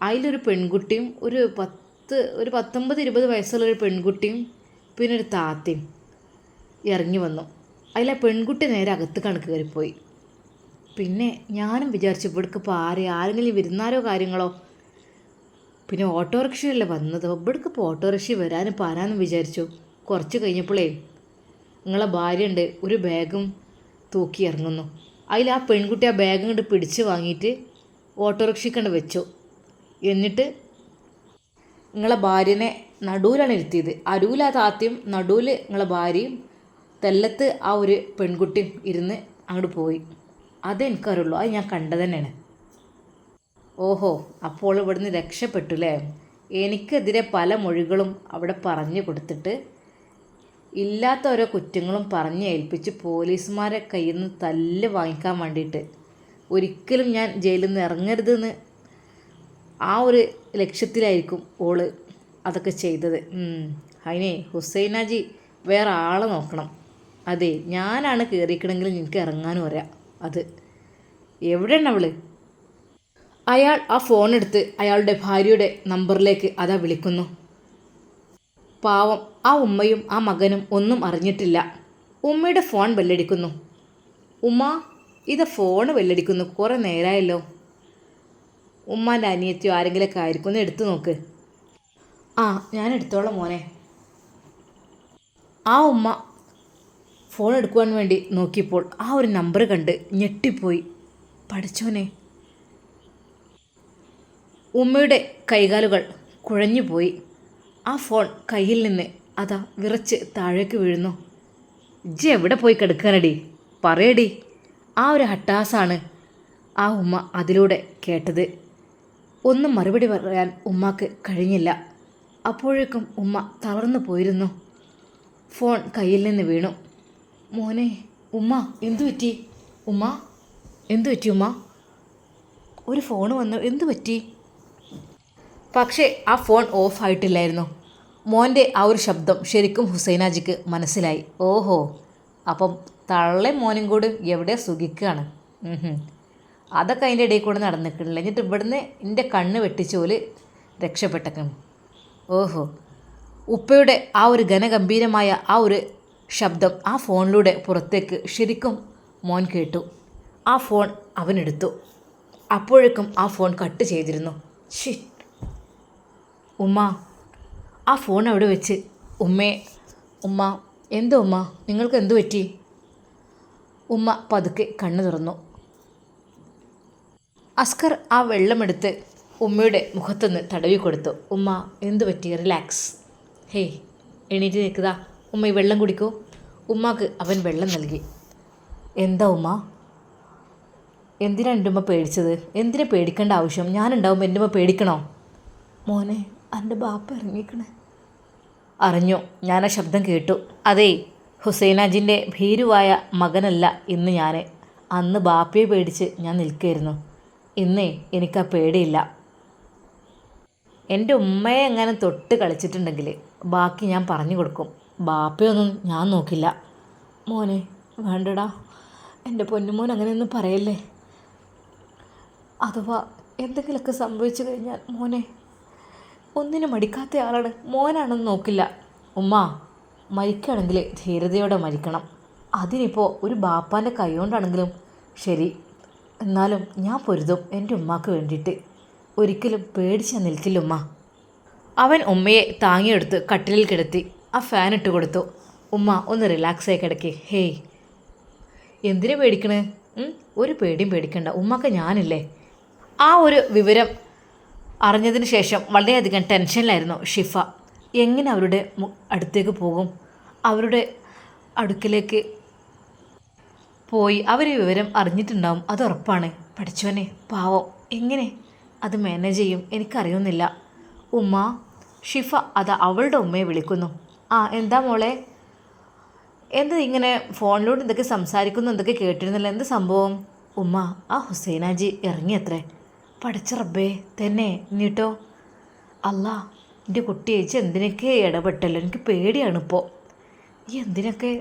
അതിലൊരു പെൺകുട്ടിയും ഒരു പത്ത് ഒരു പത്തൊമ്പത് ഇരുപത് വയസ്സുള്ളൊരു പെൺകുട്ടിയും പിന്നെ ഒരു താത്തയും ഇറങ്ങി വന്നു. അതിലെ പെൺകുട്ടി നേരെ അകത്തേക്കാണ് കയറിപ്പോയി പിന്നെ ഞാനും വിചാരിച്ചു ഇവിടേക്ക് ഇപ്പോൾ ആരെ ആരെങ്കിലും വിരുന്നാരോ കാര്യങ്ങളോ പിന്നെ ഓട്ടോറിക്ഷയല്ലേ വന്നത്? ഇവിടേക്ക് ഇപ്പോൾ ഓട്ടോറിക്ഷ വരാനും പാരാന്നും വിചാരിച്ചു. കുറച്ച് കഴിഞ്ഞപ്പോഴേ നിങ്ങളെ ഭാര്യ ഉണ്ട് ഒരു ബാഗും തൂക്കി ഇറങ്ങുന്നു. അതിൽ ആ പെൺകുട്ടി ആ ബാഗ് കണ്ട് പിടിച്ച് വാങ്ങിയിട്ട് ഓട്ടോറിക്ഷയ്ക്കണ്ട് വെച്ചു. എന്നിട്ട് നിങ്ങളെ ഭാര്യനെ നടുവിലാണ് ഇരുത്തിയത്. അരുവിൽ ആ താത്തയും നടുവിൽ നിങ്ങളെ ഭാര്യയും തെല്ലത്ത് ആ ഒരു പെൺകുട്ടിയും ഇരുന്ന് അങ്ങോട്ട് പോയി. അതെനിക്കറിയുള്ളൂ. അത് ഞാൻ കണ്ടത് തന്നെയാണ് ഓഹോ അപ്പോൾ ഇവിടുന്ന് രക്ഷപ്പെട്ടു അല്ലേ എനിക്കെതിരെ പല മൊഴികളും അവിടെ പറഞ്ഞു കൊടുത്തിട്ട് ഇല്ലാത്ത ഓരോ കുറ്റങ്ങളും പറഞ്ഞ് ഏൽപ്പിച്ച് പോലീസുമാരെ കയ്യിൽ നിന്ന് തല്ല് വാങ്ങിക്കാൻ വേണ്ടിയിട്ട്. ഒരിക്കലും ഞാൻ ജയിലിൽ നിന്ന് ഇറങ്ങരുതെന്ന് ആ ഒരു ലക്ഷ്യത്തിലായിരിക്കും ഓൾ അതൊക്കെ ചെയ്തത്. അതിനെ ഹുസൈനാജി വേറെ ആളെ നോക്കണം. അതെ ഞാനാണ് കയറിക്കണമെങ്കിൽ എനിക്ക് ഇറങ്ങാനും അറിയാം അത്. എവിടെയാണ് അവൾ? അയാൾ ആ ഫോൺ എടുത്ത് അയാളുടെ ഭാര്യയുടെ നമ്പറിലേക്ക് അതാ വിളിക്കുന്നു. പാവം ആ ഉമ്മയും ആ മകനും ഒന്നും അറിഞ്ഞിട്ടില്ല. ഉമ്മയുടെ ഫോൺ വെല്ലടിക്കുന്നു ഉമ്മ ഇത് ഫോണ് വെല്ലടിക്കുന്നു കുറേ നേരമായല്ലോ ഉമ്മാന്റെ അനിയത്തിയോ ആരെങ്കിലൊക്കെ ആയിരിക്കും. ഒന്ന് എടുത്തു നോക്ക്. ആ ഞാൻ എടുത്തോളാം മോനെ. ആ ഉമ്മ ഫോൺ എടുക്കുവാൻ വേണ്ടി നോക്കിയപ്പോൾ ആ ഒരു നമ്പർ കണ്ട് ഞെട്ടിപ്പോയി. പഠിച്ചോനെ ഉമ്മയുടെ കൈകാലുകൾ കുഴഞ്ഞുപോയി ആ ഫോൺ കയ്യിൽ നിന്ന് അതാ വിറച്ച് താഴേക്ക് വീഴുന്നു. ജി എവിടെ പോയി കിടക്കാനടി? പറയടി. ആ ഒരു ഹട്ടാസാണ് ആ ഉമ്മ അതിലൂടെ കേട്ടത്. ഒന്നും മറുപടി പറയാൻ ഉമ്മാക്ക് കഴിഞ്ഞില്ല. അപ്പോഴേക്കും ഉമ്മ തളർന്നു പോയിരുന്നു. ഫോൺ കയ്യിൽ നിന്ന് വീണു. മോനെ ഉമ്മ എന്തു പറ്റി? ഉമ്മ എന്തു പറ്റി ഉമ്മ? ഒരു ഫോൺ വന്നു എന്തു പറ്റി? പക്ഷേ ആ ഫോൺ ഓഫായിട്ടില്ലായിരുന്നു മോന്റെ ആ ഒരു ശബ്ദം ശരിക്കും ഹുസൈനാജിക്ക് മനസ്സിലായി. ഓഹോ അപ്പം തള്ളെ മോനും കൂടി എവിടെ സുഖിക്കുകയാണ്. അതൊക്കെ അതിന്റെ ഇടയിൽ കൂടെ നടന്നിട്ടില്ല എന്നിട്ട് ഇവിടുന്ന് എന്റെ കണ്ണ് വെട്ടിച്ചോൽ രക്ഷപ്പെട്ടേക്കണം ഓഹോ ഉപ്പയുടെ ആ ഒരു ഘനഗംഭീരമായ ആ ഒരു ശബ്ദം ആ ഫോണിലൂടെ പുറത്തേക്ക് ശരിക്കും മോൻ കേട്ടു. ആ ഫോൺ അവനെടുത്തു അപ്പോഴേക്കും ആ ഫോൺ കട്ട് ചെയ്തിരുന്നു. ഷി ഉമ്മ ആ ഫോൺ അവിടെ വെച്ച്. ഉമ്മേ ഉമ്മ എന്തോ ഉമ്മ നിങ്ങൾക്ക് എന്തു പറ്റി? ഉമ്മ പതുക്കെ കണ്ണു തുറന്നു. അസ്കർ ആ വെള്ളമെടുത്ത് ഉമ്മയുടെ മുഖത്തുനിന്ന് തടവി കൊടുത്തു. ഉമ്മ എന്തു പറ്റി? റിലാക്സ് ഹേയ് എണീറ്റ് നിൽക്കുക ഉമ്മ ഈ വെള്ളം കുടിക്കൂ. ഉമ്മാക്ക് അവൻ വെള്ളം നൽകി. എന്താ ഉമ്മ? എന്തിനാണ് എന്റെ ഉമ്മ പേടിച്ചത്? എന്തിനാ പേടിക്കേണ്ട ആവശ്യം? ഞാനുണ്ടാവുമ്പോൾ എന്റെ ഉമ്മ പേടിക്കണോ? മോനെ എന്റെ ബാപ്പ ഇറങ്ങിക്കണേ. അറിഞ്ഞു. ഞാൻ ആ ശബ്ദം കേട്ടു. അതേ ഹുസൈനാജിന്റെ ഭീരുവായ മകനല്ല ഇന്ന് ഞാൻ അന്ന് ബാപ്പയെ പേടിച്ച് ഞാൻ നിൽക്കുകയായിരുന്നു ഇന്നേ എനിക്ക് ആ പേടിയില്ല. എന്റെ ഉമ്മയെ എങ്ങനെ തൊട്ട് കളിച്ചിട്ടുണ്ടെങ്കിൽ ബാക്കി ഞാൻ പറഞ്ഞു കൊടുക്കും. ബാപ്പയൊന്നും ഞാൻ നോക്കില്ല. മോനെ വേണ്ടടാ. എന്റെ പൊന്നുമോൻ അങ്ങനെയൊന്നും പറയല്ലേ? അഥവാ എന്തെങ്കിലുമൊക്കെ സംഭവിച്ചു കഴിഞ്ഞാൽ മോനെ ഒന്നിനും മടിക്കാത്ത ആളാണ്. മോനാണെന്ന് നോക്കില്ല. ഉമ്മ മരിക്കുകയാണെങ്കിൽ ധീരതയോടെ മരിക്കണം. അതിനിപ്പോൾ ഒരു ബാപ്പാന്റെ കൈകൊണ്ടാണെങ്കിലും ശരി. എന്നാലും ഞാൻ പൊരുതും എന്റെ ഉമ്മാക്ക് വേണ്ടിയിട്ട്. ഒരിക്കലും പേടിച്ച് നിൽക്കില്ല ഉമ്മ. അവൻ ഉമ്മയെ താങ്ങിയെടുത്ത് കട്ടിലിൽ കിടത്തി ആ ഫാൻ ഇട്ട് കൊടുത്തു. ഉമ്മ ഒന്ന് റിലാക്സ് ആയി കിടക്ക്. ഹേയ്. എന്തിനു പേടിക്കണേ? ഒരു പേടിയും പേടിക്കണ്ട. ഉമ്മക്ക് ഞാനില്ലേ? ആ ഒരു വിവരം അറിഞ്ഞതിന് ശേഷം വളരെയധികം ടെൻഷനിലായിരുന്നു ഷിഫ. എങ്ങനെ അവരുടെ അടുത്തേക്ക് പോകും? അവരുടെ അടുക്കിലേക്ക് പോയി അവരെ വിവരം അറിഞ്ഞിട്ടുണ്ടാവും അത് ഉറപ്പാണ്. പഠിച്ചവനെ പാവം. എങ്ങനെ അത് മാനേജ് ചെയ്യും എനിക്കറിയുന്നില്ല. ഉമ്മ ഷിഫ അത് അവളുടെ ഉമ്മയെ വിളിക്കുന്നു. ആ എന്താ മോളെ? എന്ത് ഇങ്ങനെ ഫോണിലൂടെ എന്തൊക്കെ സംസാരിക്കുന്നു എന്തൊക്കെ കേട്ടിരുന്നില്ല എന്ത് സംഭവം? ഉമ്മ ആ ഹുസൈനാജി ഇറങ്ങിയത്രേ. പഠിച്ച റബ്ബേ തന്നെ എന്നിട്ടോ അല്ല എന്റെ കുട്ടി ചേച്ചി എന്തിനൊക്കെ ഇടപെട്ടല്ലോ? എനിക്ക് പേടിയാണിപ്പോൾ ഈ എന്തിനൊക്കെ?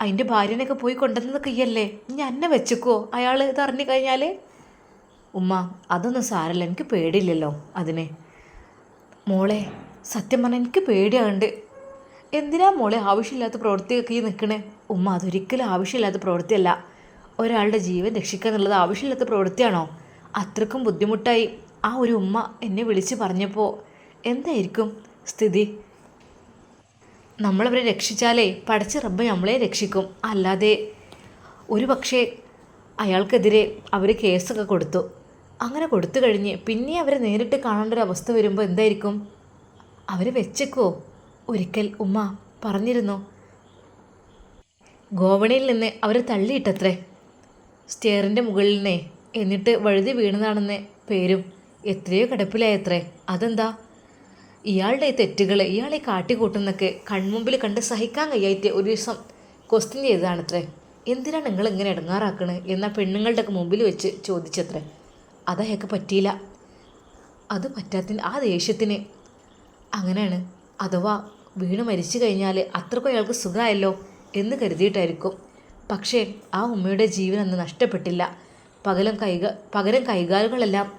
അതിന്റെ ഭാര്യനൊക്കെ പോയി കൊണ്ടുവന്നതൊക്കെ ഇയല്ലേ ഞാൻ എന്നെ വെച്ചേക്കോ? അയാൾ ഇത് അറിഞ്ഞു കഴിഞ്ഞാൽ ഉമ്മ അതൊന്നും സാരല്ല. എനിക്ക് പേടിയില്ലല്ലോ അതിനെ. മോളെ സത്യം പറഞ്ഞാൽ എനിക്ക് പേടിയാണ്ട് എന്തിനാ മോളെ ആവശ്യമില്ലാത്ത പ്രവൃത്തിയൊക്കെ ഈ നിൽക്കണേ ഉമ്മ അതൊരിക്കലും ആവശ്യമില്ലാത്ത പ്രവൃത്തിയല്ല. ഒരാളുടെ ജീവൻ രക്ഷിക്കുക എന്നുള്ളത് ആവശ്യമില്ലാത്ത പ്രവൃത്തിയാണോ? അത്രക്കും ബുദ്ധിമുട്ടായി. ആ ഒരു ഉമ്മ എന്നെ വിളിച്ച് പറഞ്ഞപ്പോൾ എന്തായിരിക്കും സ്ഥിതി? നമ്മളവരെ രക്ഷിച്ചാലേ പടച്ച റബ്ബ് നമ്മളെ രക്ഷിക്കും. അല്ലാതെ ഒരു പക്ഷേ അയാൾക്കെതിരെ അവർ കേസൊക്കെ കൊടുത്തു. അങ്ങനെ കൊടുത്തു കഴിഞ്ഞ് പിന്നെ അവരെ നേരിട്ട് കാണേണ്ട ഒരു അവസ്ഥ വരുമ്പോൾ എന്തായിരിക്കും? അവർ വെച്ചേക്കോ? ഒരിക്കൽ ഉമ്മ പറഞ്ഞിരുന്നു. ഗോവണിയിൽ നിന്ന് അവരെ തള്ളിയിട്ടത്രേ. സ്റ്റെയറിന്റെ മുകളിൽ നിന്നേ എന്നിട്ട് വഴുതി വീണതാണെന്ന് പേരും. എത്രയോ കിടപ്പിലായത്രേ. അതെന്താ? ഇയാളുടെ ഈ തെറ്റുകൾ ഇയാളെ കാട്ടിക്കൂട്ടുന്നൊക്കെ കൺമുമ്പിൽ കണ്ട് സഹിക്കാൻ കഴിയായിട്ട് ഒരു ദിവസം ക്വസ്റ്റ്യൻ ചെയ്തതാണത്രേ. എന്തിനാണ് നിങ്ങൾ ഇങ്ങനെ ഇടങ്ങാറാക്കണേ എന്ന പെണ്ണുങ്ങളുടെ മുമ്പിൽ വെച്ച് ചോദിച്ചത്രേ. അതയാൾക്ക് പറ്റിയില്ല. അത് പറ്റാത്തിന് ആ ദേഷ്യത്തിന്. അങ്ങനെയാണ്. അഥവാ വീണ് മരിച്ചു കഴിഞ്ഞാൽ അത്രക്കും അയാൾക്ക് സുഖമായല്ലോ എന്ന് കരുതിയിട്ടായിരിക്കും പക്ഷേ ആ ഉമ്മയുടെ ജീവൻ അന്ന് നഷ്ടപ്പെട്ടില്ല. പകലും കൈക പകരം കൈകാലുകളെല്ലാം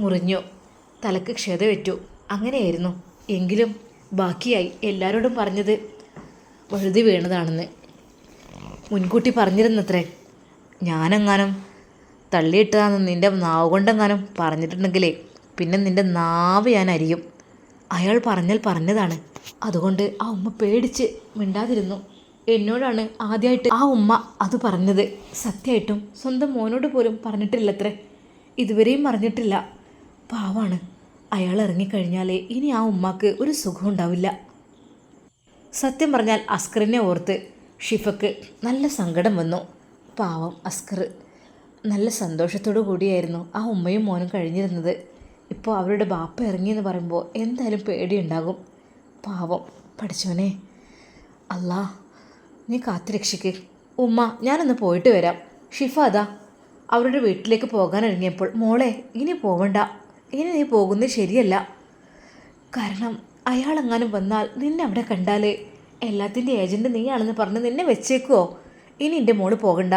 മുറിഞ്ഞു. തലക്ക് ക്ഷതമേറ്റു. അങ്ങനെയായിരുന്നു. എങ്കിലും ബാക്കിയായി എല്ലാവരോടും പറഞ്ഞത് വഴുതി വീണതാണെന്ന്. മുൻകൂട്ടി പറഞ്ഞിരുന്നത്രേ. ഞാനെങ്ങാനും തള്ളിയിട്ടതാണെന്ന് നിന്റെ നാവ് കൊണ്ടെങ്ങാനും പറഞ്ഞിട്ടുണ്ടെങ്കിലേ പിന്നെ നിന്റെ നാവ് ഞാൻ അരിയും. അയാൾ പറഞ്ഞാൽ പറഞ്ഞതാണ്. അതുകൊണ്ട് ആ ഉമ്മ പേടിച്ച് മിണ്ടാതിരുന്നു. എന്നോടാണ് ആദ്യമായിട്ട് ആ ഉമ്മ അത് പറഞ്ഞത്. സത്യമായിട്ടും സ്വന്തം മോനോട് പോലും പറഞ്ഞിട്ടില്ലത്രേ. ഇതുവരെയും പറഞ്ഞിട്ടില്ല. പാവാണ്. അയാൾ ഇറങ്ങിക്കഴിഞ്ഞാലേ ഇനി ആ ഉമ്മാക്ക് ഒരു സുഖം ഉണ്ടാവില്ല. സത്യം പറഞ്ഞാൽ അസ്കറിനെ ഓർത്ത് ഷിഫക്ക് നല്ല സങ്കടം വന്നു. പാവം അസ്കർ. നല്ല സന്തോഷത്തോടു കൂടിയായിരുന്നു ആ ഉമ്മയും മോനും കഴിഞ്ഞിരുന്നത്. ഇപ്പോൾ അവരുടെ ബാപ്പ ഇറങ്ങിയെന്ന് പറയുമ്പോൾ എന്തായാലും പേടിയുണ്ടാകും. പാവം. പഠിച്ചോനെ അല്ലാ നീ കാത്തുരക്ഷിക്ക്. ഉമ്മ ഞാനൊന്ന് പോയിട്ട് വരാം. ഷിഫ അതാ. അവരുടെ വീട്ടിലേക്ക് പോകാൻ ഇറങ്ങിയപ്പോൾ മോളെ ഇനി പോവണ്ട. ഇനി നീ പോകുന്നത് ശരിയല്ല. കാരണം അയാളെങ്ങാനും വന്നാൽ നിന്നെ അവിടെ കണ്ടാൽ എല്ലാത്തിന്റെ ഏജന്റ് നീയാണെന്ന് പറഞ്ഞ് നിന്നെ വെച്ചേക്കുവോ? ഇനി എന്റെ മോൾ പോകണ്ട.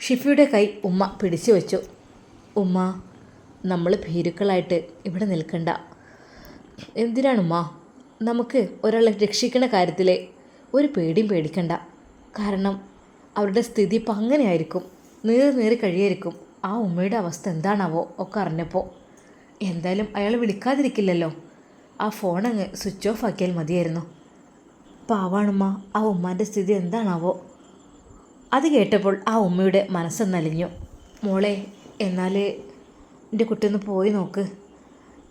ഷിഫയുടെ കൈ ഉമ്മ പിടിച്ചു വെച്ചു. ഉമ്മ നമ്മൾ ഭീരുക്കളായിട്ട് ഇവിടെ നിൽക്കണ്ട. എന്തിനാണുമ്മ നമുക്ക് ഒരാളെ രക്ഷിക്കുന്ന കാര്യത്തിൽ ഒരു പേടിയും പേടിക്കണ്ട. കാരണം അവരുടെ സ്ഥിതി ഇപ്പം അങ്ങനെയായിരിക്കും. നീറി നീറി കഴിയായിരിക്കും. ആ ഉമ്മയുടെ അവസ്ഥ എന്താണാവോ ഒക്കെ അറിഞ്ഞപ്പോൾ എന്തായാലും അയാൾ വിളിക്കാതിരിക്കില്ലല്ലോ. ആ ഫോൺ അങ്ങ് സ്വിച്ച് ഓഫ് ആക്കിയാൽ മതിയായിരുന്നു. പാവാണുമ്മ ആ ഉമ്മാന്റെ സ്ഥിതി എന്താണാവോ? അത് കേട്ടപ്പോൾ ആ ഉമ്മയുടെ മനസ്സൊന്നലിഞ്ഞു മോളെ എന്നാൽ എന്റെ കുട്ടി ഒന്ന് പോയി നോക്ക്.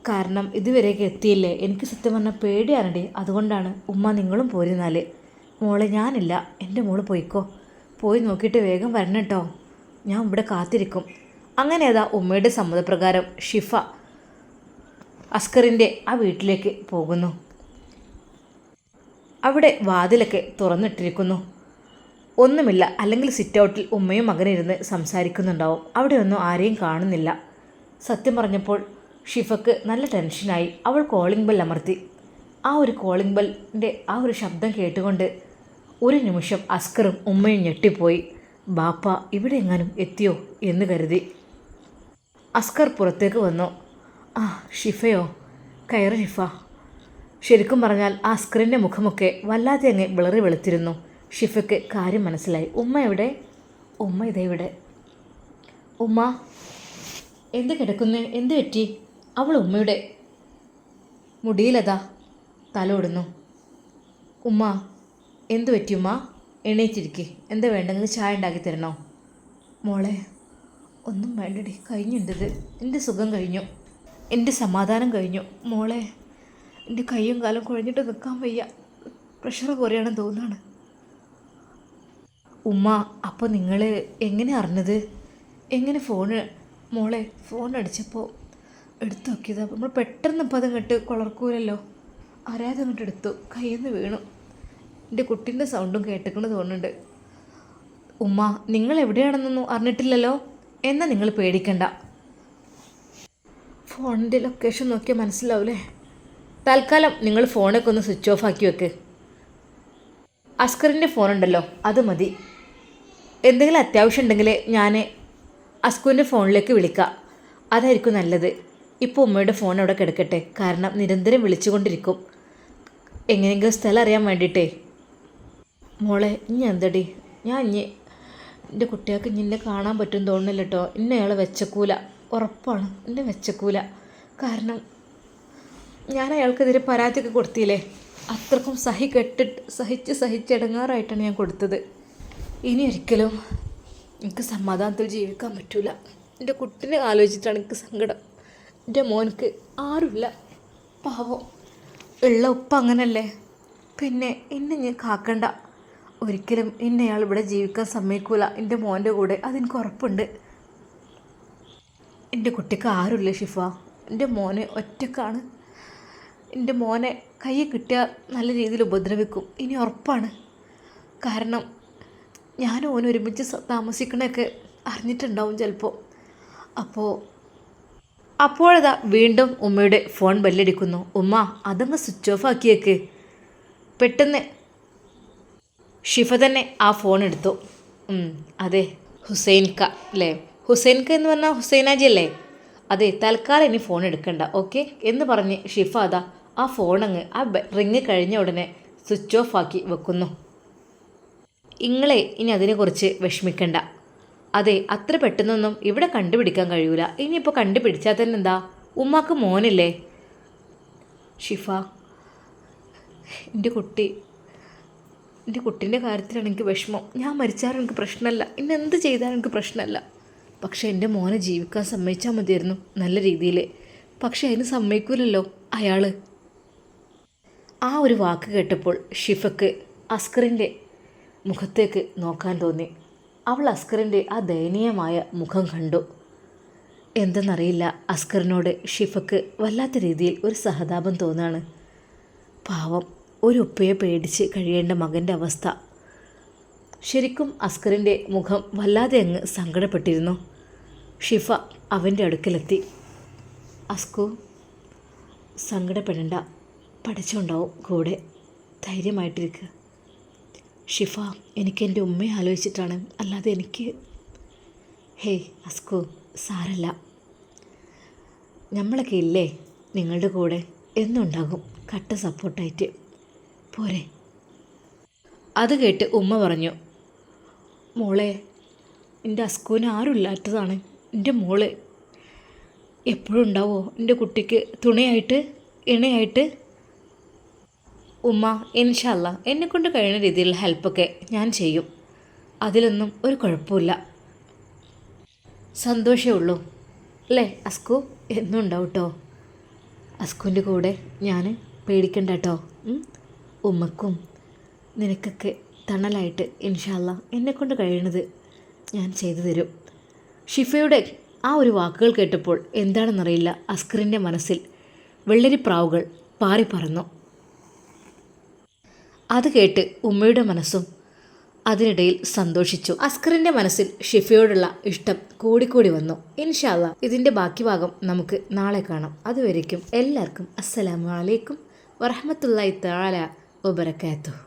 കാരണം ഇതുവരെയൊക്കെ എത്തിയില്ലേ? എനിക്ക് സത്യം പറഞ്ഞാൽ പേടിയാണടി. അതുകൊണ്ടാണ് ഉമ്മ നിങ്ങളും പോരുന്നാൽ മോളെ ഞാനില്ല. എന്റെ മോൾ പോയിക്കോ. പോയി നോക്കിയിട്ട് വേഗം വരണം കേട്ടോ ഞാൻ ഇവിടെ കാത്തിരിക്കും. അങ്ങനെ അതാ ഉമ്മയുടെ സമ്മതപ്രകാരം ഷിഫ അസ്കറിന്റെ ആ വീട്ടിലേക്ക് പോകുന്നു. അവിടെ വാതിലൊക്കെ തുറന്നിട്ടിരിക്കുന്നു. ഒന്നുമില്ല അല്ലെങ്കിൽ സിറ്റ് ഔട്ടിൽ ഉമ്മയും മകനിരുന്ന് സംസാരിക്കുന്നുണ്ടാവും. അവിടെ ഒന്നും ആരെയും കാണുന്നില്ല. സത്യം പറഞ്ഞപ്പോൾ ഷിഫക്ക് നല്ല ടെൻഷനായി അവൾ കോളിംഗ് ബെൽ അമർത്തി. ആ ഒരു കോളിംഗ് ബെല്ലിന്റെ ആ ഒരു ശബ്ദം കേട്ടുകൊണ്ട് ഒരു നിമിഷം അസ്കറും ഉമ്മയും ഞെട്ടിപ്പോയി. ബാപ്പ ഇവിടെ എങ്ങാനും എത്തിയോ? എന്ന് കരുതി. അസ്കർ പുറത്തേക്ക് വന്നു. ആ ഷിഫയോ കയറി ഷിഫ. ശരിക്കും പറഞ്ഞാൽ ആ അസ്കറിന്റെ മുഖമൊക്കെ വല്ലാതെ അങ്ങ് വിളറി വെളുത്തിരുന്നു. ഷിഫയ്ക്ക് കാര്യം മനസ്സിലായി. ഉമ്മ എവിടെ? ഉമ്മ ഇതേ ഇവിടെ. ഉമ്മ എന്ത് കിടക്കുന്നു? എന്ത് പറ്റി? അവൾ ഉമ്മയുടെ മുടിയിലതാ? തലോടുന്നു. ഉമ്മ എന്ത് പറ്റിയുമ്മ എണീറ്റിരിക്കേ. എന്താ വേണ്ടെങ്കിൽ ചായ ഉണ്ടാക്കി തരണോ? മോളെ ഒന്നും വേണ്ടടി. കഴിഞ്ഞിന്റെത് എന്റെ സുഖം കഴിഞ്ഞു. എന്റെ സമാധാനം കഴിഞ്ഞു. മോളെ എന്റെ കൈയും കാലും കുഴഞ്ഞിട്ട് നിൽക്കാൻ വയ്യ. പ്രഷർ കുറയാണെന്ന് തോന്നുകയാണ് ഉമ്മ അപ്പോൾ നിങ്ങൾ എങ്ങനെ അറിഞ്ഞത്? എങ്ങനെ ഫോണ്? മോളെ ഫോൺ അടിച്ചപ്പോൾ എടുത്തു നോക്കിയതാണ് നമ്മൾ പെട്ടെന്ന് ഇപ്പോൾ അതങ്ങോട്ട് കുളർക്കൂലല്ലോ. അറിയാതെ അങ്ങോട്ട് എടുത്തു. കയ്യിൽ നിന്ന് വീണു. എന്റെ കുട്ടീന്റെ സൗണ്ടും കേട്ടിക്കൊണ്ട് തോന്നുന്നുണ്ട്. ഉമ്മ നിങ്ങൾ എവിടെയാണെന്നൊന്നും അറിഞ്ഞിട്ടില്ലല്ലോ. എന്നാൽ നിങ്ങൾ പേടിക്കണ്ട. ഫോണിന്റെ ലൊക്കേഷൻ നോക്കിയാൽ മനസ്സിലാവൂലേ? തൽക്കാലം നിങ്ങൾ ഫോണൊക്കെ ഒന്ന് സ്വിച്ച് ഓഫ് ആക്കി വെക്ക്. അസ്കറിന്റെ ഫോൺ ഉണ്ടല്ലോ അത് മതി. എന്തെങ്കിലും അത്യാവശ്യം ഉണ്ടെങ്കിൽ ഞാൻ അസ്കുവിന്റെ ഫോണിലേക്ക് വിളിക്കാം. അതായിരിക്കും നല്ലത്. ഇപ്പോൾ ഉമ്മയുടെ ഫോൺ അവിടെ കിടക്കട്ടെ. കാരണം നിരന്തരം വിളിച്ചുകൊണ്ടിരിക്കും. എങ്ങനെയെങ്കിലും സ്ഥലം അറിയാൻ വേണ്ടിയിട്ടേ. മോളെ ഇനി എന്തടി? ഞാൻ ഇനി എന്റെ കുട്ടികൾക്ക് ഇനി എന്നെ കാണാൻ പറ്റും തോന്നുന്നില്ല കേട്ടോ ഇന്ന അയാൾ വെച്ചക്കൂല. ഉറപ്പാണ് എന്നെ വെച്ചക്കൂല. കാരണം ഞാൻ അയാൾക്കെതിരെ പരാതിയൊക്കെ കൊടുത്തില്ലേ? അത്രക്കും സഹി കെട്ടിട്ട് സഹിച്ച് സഹിച്ചടങ്ങാറായിട്ടാണ് ഞാൻ കൊടുത്തത്. ഇനി ഒരിക്കലും എനിക്ക് സമാധാനത്തിൽ ജീവിക്കാൻ പറ്റൂല. എന്റെ കുട്ടിനെ ആലോചിച്ചിട്ടാണ് എനിക്ക് സങ്കടം. എന്റെ മോനക്ക് ആരുമില്ല. പാവം. ഉള്ള ഉപ്പ അങ്ങനല്ലേ. പിന്നെ എന്നെ ഞാൻ കാക്കണ്ട. ഒരിക്കലും എന്നെ ഇവിടെ ജീവിക്കാൻ സമ്മതിക്കൂല. എന്റെ മോന്റെ കൂടെ. അതെനിക്ക് ഉറപ്പുണ്ട്. എന്റെ കുട്ടിക്ക് ആരുമില്ല ഷിഫ. എന്റെ മോനെ ഒറ്റക്കാണ്. എന്റെ മോനെ കൈ കിട്ടിയാൽ നല്ല രീതിയിൽ ഉപദ്രവിക്കും. ഇനി ഉറപ്പാണ്. കാരണം ഞാനും ഓൻ ഒരുമിച്ച് താമസിക്കണമൊക്കെ അറിഞ്ഞിട്ടുണ്ടാവും ചിലപ്പോൾ അപ്പോൾ അപ്പോഴതാ വീണ്ടും ഉമ്മയുടെ ഫോൺ ബെല്ലടിക്കുന്നു. ഉമ്മ അതങ്ങ് സ്വിച്ച് ഓഫ് ആക്കിയേക്ക്. പെട്ടെന്ന് ഷിഫ തന്നെ ആ ഫോൺ എടുത്തു. അതെ ഹുസൈൻക അല്ലേ ഹുസൈൻക എന്ന് പറഞ്ഞാൽ ഹുസൈനാജി അല്ലേ അതെ തൽക്കാലം ഇനി ഫോൺ എടുക്കണ്ട ഓക്കെ എന്ന് പറഞ്ഞ് ഷിഫ അതാ ആ അങ്ങ് ആ റിങ് കഴിഞ്ഞ ഉടനെ സ്വിച്ച് ഓഫ് ആക്കി വെക്കുന്നു. ഇങ്ങളെ ഇനി അതിനെക്കുറിച്ച് വിഷമിക്കണ്ട. അതെ അത്ര പെട്ടെന്നൊന്നും ഇവിടെ കണ്ടുപിടിക്കാൻ കഴിയൂല. ഇനിയിപ്പോൾ കണ്ടുപിടിച്ചാൽ തന്നെ എന്താ? ഉമ്മാക്ക് മോനില്ലേ? ഷിഫ എന്റെ കുട്ടി എന്റെ കുട്ടീന്റെ കാര്യത്തിലാണ് എനിക്ക് വിഷമം. ഞാൻ മരിച്ചാലും എനിക്ക് പ്രശ്നമല്ല. ഇന്ന് എന്ത് ചെയ്താലും എനിക്ക് പ്രശ്നമല്ല. പക്ഷേ എന്റെ മോനെ ജീവിക്കാൻ സമ്മതിച്ചാൽ മതിയായിരുന്നു നല്ല രീതിയിൽ പക്ഷേ അതിന് സമ്മതിക്കൂലല്ലോ അയാൾ ആ ഒരു വാക്ക് കേട്ടപ്പോൾ ഷിഫക്ക് അസ്കറിന്റെ മുഖത്തേക്ക് നോക്കാൻ തോന്നി. അവൾ അസ്കറിന്റെ ആ ദയനീയമായ മുഖം കണ്ടു. എന്തെന്നറിയില്ല അസ്കറിനോട് ഷിഫക്ക് വല്ലാത്ത രീതിയിൽ ഒരു സഹതാപം തോന്നാണ്. പാവം ഒരു ഉപ്പയെ പേടിച്ച് കഴിയേണ്ട മകന്റെ അവസ്ഥ. ശരിക്കും അസ്കറിന്റെ മുഖം വല്ലാതെ അങ്ങ് സങ്കടപ്പെട്ടിരുന്നു. ഷിഫ അവന്റെ അടുക്കലെത്തി. അസ്കു സങ്കടപ്പെടണ്ട. പഠിച്ചുണ്ടാവും കൂടെ. ധൈര്യമായിട്ടിരിക്കുക ഷിഫ എനിക്ക് എന്റെ ഉമ്മയെ ആലോചിച്ചിട്ടാണ്. അല്ലാതെ എനിക്ക് ഹേയ് അസ്കു സാരല്ല. നമ്മളൊക്കെ ഇല്ലേ? നിങ്ങളുടെ കൂടെ. എന്നുണ്ടാകും. കട്ട സപ്പോർട്ടായിട്ട്. പോരെ. അത് കേട്ട് ഉമ്മ പറഞ്ഞു മോളെ എന്റെ അസ്കൂന് ആരുമില്ലാത്തതാണ്. എന്റെ മോൾ എപ്പോഴും ഉണ്ടാവോ? എന്റെ കുട്ടിക്ക് തുണയായിട്ട് ഇണയായിട്ട് ഉമ്മ ഇൻഷല്ല എന്നെക്കൊണ്ട് കഴിയുന്ന രീതിയിലുള്ള ഹെൽപ്പൊക്കെ ഞാൻ ചെയ്യും. അതിലൊന്നും ഒരു കുഴപ്പമില്ല. സന്തോഷമേ ഉള്ളൂ. അല്ലേ അസ്കു? എന്നും ഉണ്ടാവും കേട്ടോ അസ്കുവിന്റെ കൂടെ ഞാൻ പേടിക്കണ്ട കേട്ടോ? ഉമ്മക്കും നിനക്കൊക്കെ തണലായിട്ട് ഇൻഷാല്ല എന്നെക്കൊണ്ട് കഴിയണത് ഞാൻ ചെയ്തു തരും. ഷിഫയുടെ ആ ഒരു വാക്കുകൾ കേട്ടപ്പോൾ എന്താണെന്നറിയില്ല. അസ്കറിന്റെ മനസ്സിൽ വെള്ളരിപ്രാവുകൾ പാറി പറന്നു. അത് കേട്ട് ഉമ്മയുടെ മനസ്സും അതിനിടയിൽ സന്തോഷിച്ചു. അസ്കറിന്റെ മനസ്സിൽ ഷിഫയോടുള്ള ഇഷ്ടം കൂടിക്കൂടി വന്നു. ഇൻഷാല്ല ഇതിന്റെ ബാക്കി ഭാഗം നമുക്ക് നാളെ കാണാം. അതുവരേക്കും എല്ലാവർക്കും അസ്സലാമലൈക്കും വറഹമത്തല്ലായി താല wabarakatuh